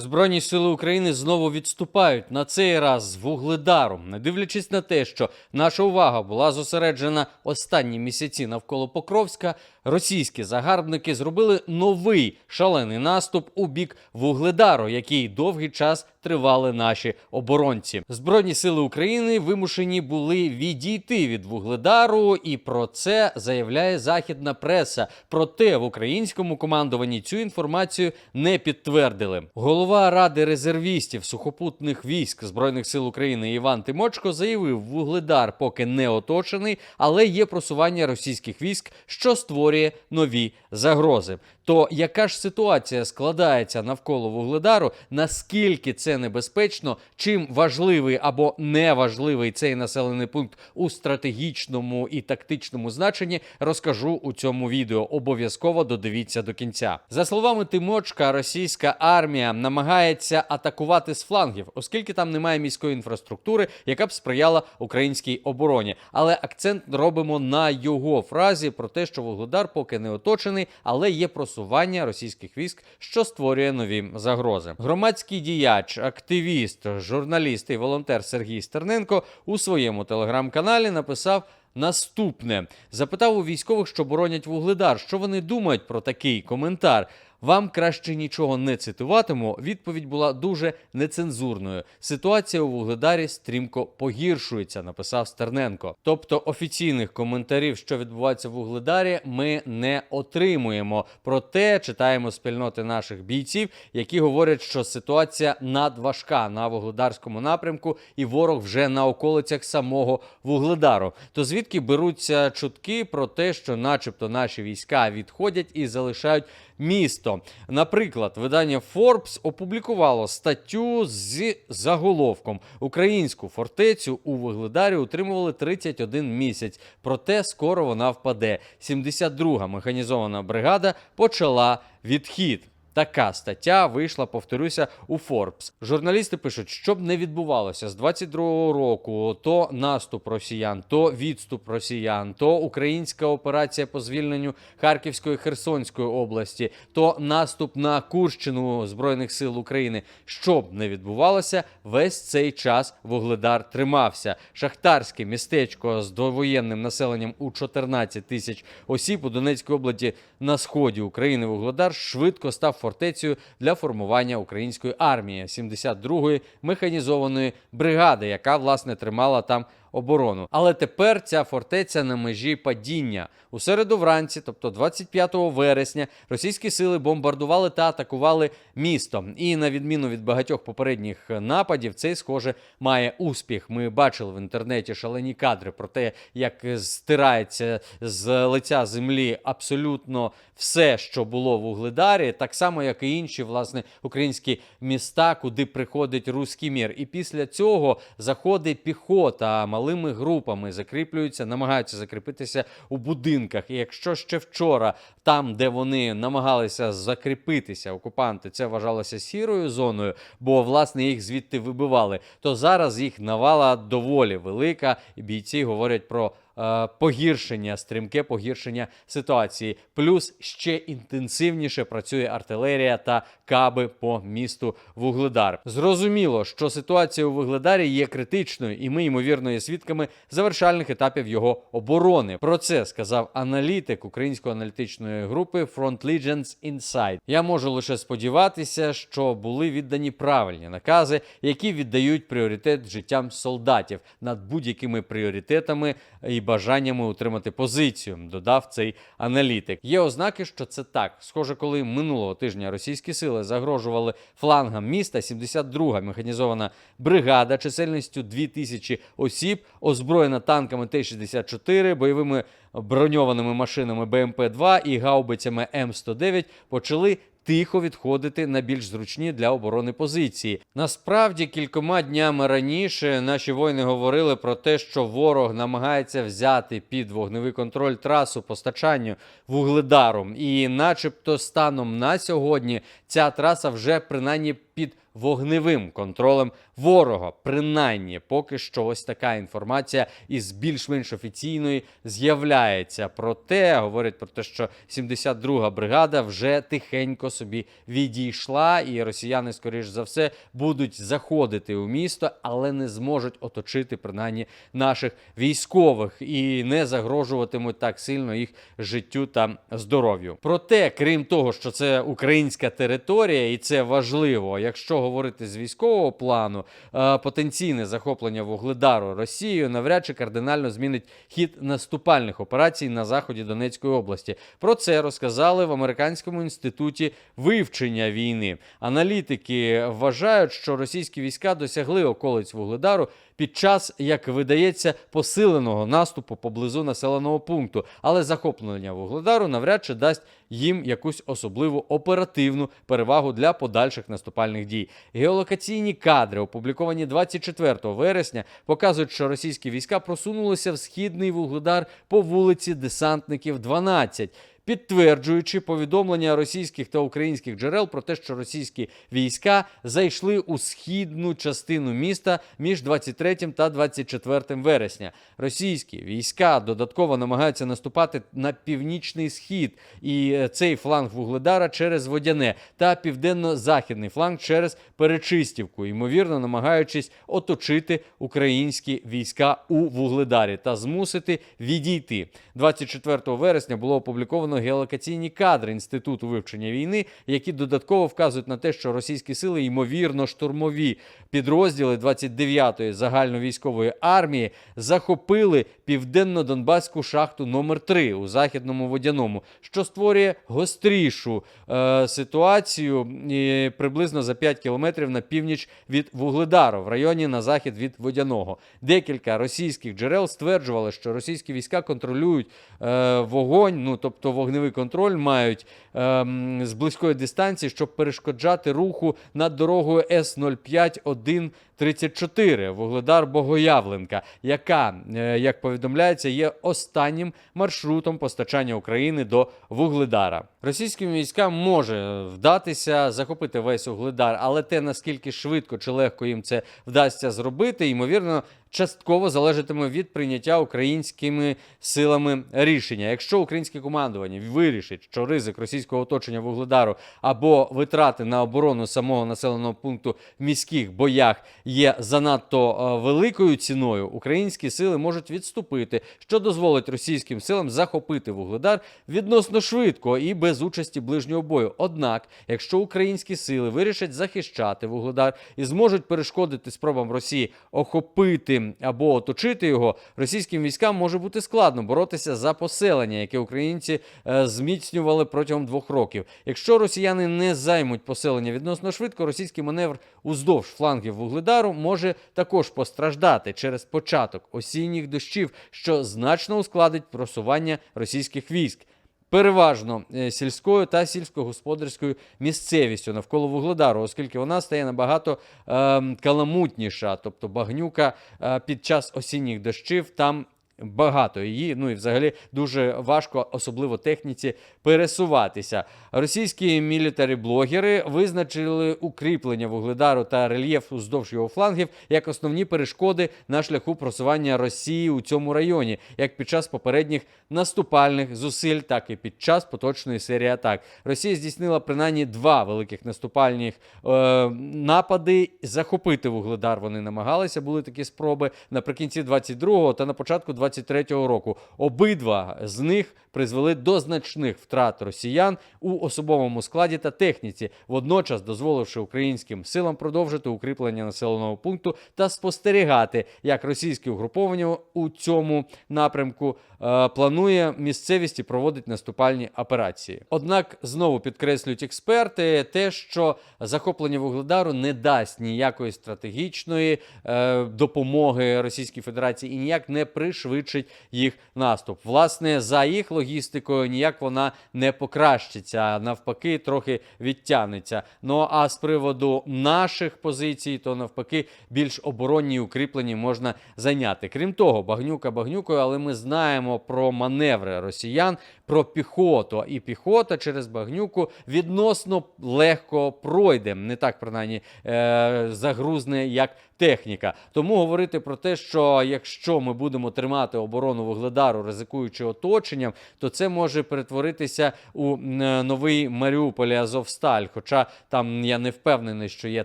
Збройні сили України знову відступають на цей раз з вугледару, не дивлячись на те, що наша увага була зосереджена останні місяці навколо Покровська. Російські загарбники зробили новий шалений наступ у бік вугледару, який довгий час тривали наші оборонці. Збройні сили України вимушені були відійти від вугледару, і про це заявляє західна преса. Проте в українському командуванні цю інформацію не підтвердили. Голова ради резервістів сухопутних військ збройних сил України Іван Тимочко заявив, вугледар поки не оточений, але є просування російських військ, що створює нові загрози. То яка ж ситуація складається навколо вугледару? Наскільки це небезпечно? Чим важливий або неважливий цей населений пункт у стратегічному і тактичному значенні, розкажу у цьому відео. Обов'язково додивіться до кінця. За словами Тимочка, російська армія намагається атакувати з флангів, оскільки там немає міської інфраструктури, яка б сприяла українській обороні. Але акцент робимо на його фразі про те, що вугледар поки не оточений, але є просування російських військ, що створює нові загрози. Громадський діяч, активіст, журналіст і волонтер Сергій Стерненко у своєму телеграм-каналі написав. Наступне запитав у військових, що боронять вугледар, що вони думають про такий коментар. Вам краще нічого не цитуватиму. Відповідь була дуже нецензурною. Ситуація у вугледарі стрімко погіршується, написав Стерненко. Тобто офіційних коментарів, що відбувається в вугледарі, ми не отримуємо. Проте читаємо спільноти наших бійців, які говорять, що ситуація надважка на вугледарському напрямку, і ворог вже на околицях самого вугледару. То звідки беруться чутки про те, що, начебто, наші війська відходять і залишають місто. Наприклад, видання Forbes опублікувало статтю з заголовком Українську фортецю у Вугледарі утримували 31 місяць. Проте скоро вона впаде. 72-га механізована бригада почала відхід. Така стаття вийшла, повторюся, у Forbes. Журналісти пишуть, щоб не відбувалося з 22-го року, то наступ росіян, то відступ росіян, то українська операція по звільненню Харківської Херсонської області, то наступ на Курщину збройних сил України. Щоб не відбувалося, весь цей час Вугледар тримався. Шахтарське містечко з довоєнним населенням у 14 тисяч осіб у Донецькій області на сході України. Вугледар швидко став фортецею для формування української армії 72-ї механізованої бригади, яка власне тримала там оборону. Але тепер ця фортеця на межі падіння. У середу вранці, тобто 25 вересня, російські сили бомбардували та атакували місто. І на відміну від багатьох попередніх нападів, цей схоже має успіх. Ми бачили в інтернеті шалені кадри про те, як стирається з лиця землі абсолютно все, що було в Угледарі, так само як і інші власне українські міста, куди приходить руський мір. І після цього заходить піхота малими групами, закріплюються, намагаються закріпитися у будинках. І якщо ще вчора, там, де вони намагалися закріпитися, окупанти, це вважалося сірою зоною, бо власне їх звідти вибивали, то зараз їх навала доволі велика, і бійці говорять про. Е, Погіршення, стрімке погіршення ситуації, плюс ще інтенсивніше працює артилерія та каби по місту Вугледар. Зрозуміло, що ситуація у Вугледарі є критичною, і ми ймовірно є свідками завершальних етапів його оборони. Про це сказав аналітик української аналітичної групи Front Legends Insight. Я можу лише сподіватися, що були віддані правильні накази, які віддають пріоритет життям солдатів над будь-якими пріоритетами і бажаннями утримати позицію. Додав цей аналітик. Є ознаки, що це так. Схоже, коли минулого тижня російські сили загрожували флангам міста, 72-га механізована бригада чисельністю 2000 осіб, озброєна танками Т-64, бойовими броньованими машинами БМП-2 і гаубицями М109, почали тихо відходити на більш зручні для оборони позиції. Насправді, кількома днями раніше наші воїни говорили про те, що ворог намагається взяти під вогневий контроль трасу постачанню вугледаром, І, начебто, станом на сьогодні ця траса вже принаймні під вогневим контролем ворога. Принаймні, поки що ось така інформація із більш-менш офіційної з'являється. Проте говорять про те, що 72-га бригада вже тихенько собі відійшла, і росіяни, скоріш за все, будуть заходити у місто, але не зможуть оточити принаймні наших військових і не загрожуватимуть так сильно їх життю та здоров'ю. Проте, крім того, що це українська територія, і це важливо, якщо говорити з військового плану, е, потенційне захоплення вугледару Росією навряд чи кардинально змінить хід наступальних операцій на заході Донецької області. Про це розказали в американському інституті вивчення війни. Аналітики вважають, що російські війська досягли околиць вугледару під час, як видається, посиленого наступу поблизу населеного пункту, але захоплення вугледару навряд чи дасть їм якусь особливу оперативну перевагу для подальших наступальних дій. Геолокаційні кадри, опубліковані 24 вересня, показують, що російські війська просунулися в східний вугледар по вулиці Десантників 12 підтверджуючи повідомлення російських та українських джерел про те, що російські війська зайшли у східну частину міста між 23 та 24 вересня. Російські війська додатково намагаються наступати на північний схід і е, цей фланг вугледара через водяне та південно-західний фланг через Перечистівку, ймовірно, намагаючись оточити українські війська у вугледарі та змусити відійти. 24 вересня було опубліковано геолокаційні кадри інституту вивчення війни, які додатково вказують на те, що російські сили ймовірно штурмові підрозділи 29-ї загальновійськової армії захопили південно-донбаську шахту номер 3 у західному водяному, що створює гострішу е, ситуацію і приблизно за 5 кілометрів на північ від Вугледару, в районі на захід від водяного. Декілька російських джерел стверджували, що російські війська контролюють е, вогонь, ну тобто вогневий контроль мають ем, з близької дистанції, щоб перешкоджати руху над дорогою С 051 34 Вугледар Богоявленка, яка, е, як повідомляється, є останнім маршрутом постачання України до Вугледара. Російським військам може вдатися захопити весь Угледар, але те наскільки швидко чи легко їм це вдасться зробити, ймовірно. Частково залежатиме від прийняття українськими силами рішення. Якщо українське командування вирішить, що ризик російського оточення вугледару або витрати на оборону самого населеного пункту в міських боях є занадто е, великою ціною, українські сили можуть відступити, що дозволить російським силам захопити вугледар відносно швидко і без участі ближнього бою. Однак, якщо українські сили вирішать захищати вугледар і зможуть перешкодити спробам Росії охопити або оточити його, російським військам може бути складно боротися за поселення, яке українці е, зміцнювали протягом двох років. Якщо росіяни не займуть поселення відносно швидко, російський маневр уздовж флангів вугледару може також постраждати через початок осінніх дощів, що значно ускладить просування російських військ. Переважно е, сільською та сільськогосподарською місцевістю навколо Вугледару, оскільки вона стає набагато е, каламутніша, тобто багнюка е, під час осінніх дощів там. Багато її, ну і взагалі дуже важко, особливо техніці, пересуватися. Російські мілітарі-блогери визначили укріплення вугледару та рельєф уздовж його флангів як основні перешкоди на шляху просування Росії у цьому районі, як під час попередніх наступальних зусиль, так і під час поточної серії атак. Росія здійснила принаймні два великих наступальних е, напади. Захопити вугледар вони намагалися. Були такі спроби наприкінці 22-го та на початку 23-го року. Обидва з них призвели до значних втрат росіян у особовому складі та техніці, водночас дозволивши українським силам продовжити укріплення населеного пункту та спостерігати, як російське угруповання у цьому напрямку е, планує місцевість і проводить наступальні операції. Однак знову підкреслюють експерти, те, що захоплення вугледару не дасть ніякої стратегічної е, допомоги Російській Федерації і ніяк не пришвидшить пришвидшить їх наступ. Власне, за їх логістикою ніяк вона не покращиться, а навпаки, трохи відтягнеться. Ну а з приводу наших позицій, то навпаки, більш оборонні укріплені можна зайняти. Крім того, багнюка багнюкою, але ми знаємо про маневри росіян, про піхоту. І піхота через багнюку відносно легко пройде. Не так принаймні е, загрузне, як техніка. Тому говорити про те, що якщо ми будемо тримати оборону вугледару, ризикуючи оточенням, то це може перетворитися у новий Маріуполь Азовсталь. Хоча там я не впевнений, що є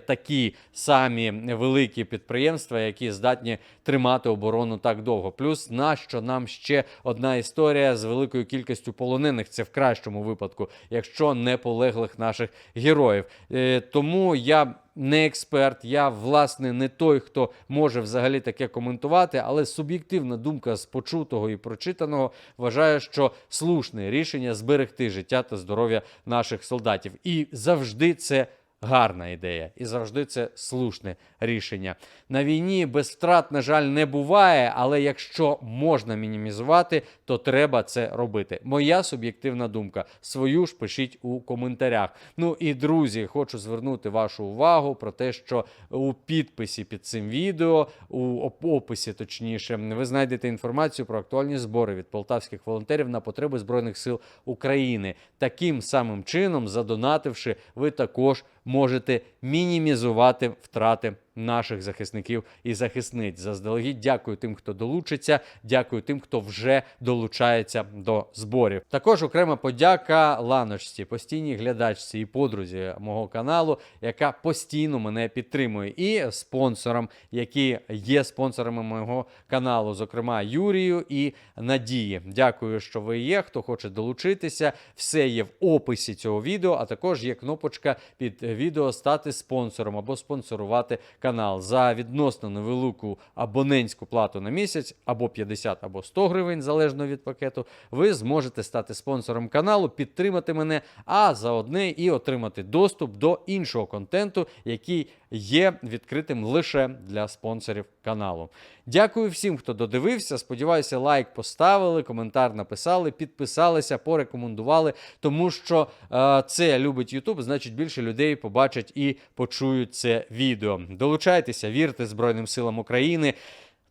такі самі великі підприємства, які здатні тримати оборону так довго. Плюс нащо нам ще одна історія з великою кількістю полонених. Це в кращому випадку, якщо не полеглих наших героїв. Е, тому я. Не експерт, я власне не той, хто може взагалі таке коментувати, але суб'єктивна думка з почутого і прочитаного вважає, що слушне рішення зберегти життя та здоров'я наших солдатів. І завжди це гарна ідея, і завжди це слушне рішення. На війні без втрат, на жаль, не буває, але якщо можна мінімізувати, то треба це робити. Моя суб'єктивна думка. Свою ж пишіть у коментарях. Ну і друзі, хочу звернути вашу увагу про те, що у підписі під цим відео, у описі, точніше, ви знайдете інформацію про актуальні збори від полтавських волонтерів на потреби збройних сил України. Таким самим чином, задонативши, ви також можете мінімізувати втрати наших захисників і захисниць. Заздалегідь дякую тим, хто долучиться. Дякую тим, хто вже долучається до зборів. Також окрема подяка ланочці, постійній глядачці і подрузі мого каналу, яка постійно мене підтримує, і спонсорам, які є спонсорами мого каналу, зокрема Юрію і Надії. Дякую, що ви є. Хто хоче долучитися, все є в описі цього відео. А також є кнопочка під відео стати спонсором або спонсорувати канал за відносно невелику абонентську плату на місяць, або 50, або 100 гривень, залежно від пакету. Ви зможете стати спонсором каналу, підтримати мене, а заодне і отримати доступ до іншого контенту, який є відкритим лише для спонсорів каналу. Дякую всім, хто додивився. Сподіваюся, лайк поставили, коментар написали, підписалися, порекомендували, тому що е, це любить YouTube, значить більше людей побачать і почують це відео. Долучайтеся, вірте Збройним силам України,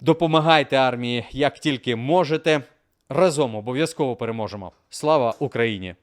допомагайте армії як тільки можете. Разом обов'язково переможемо. Слава Україні!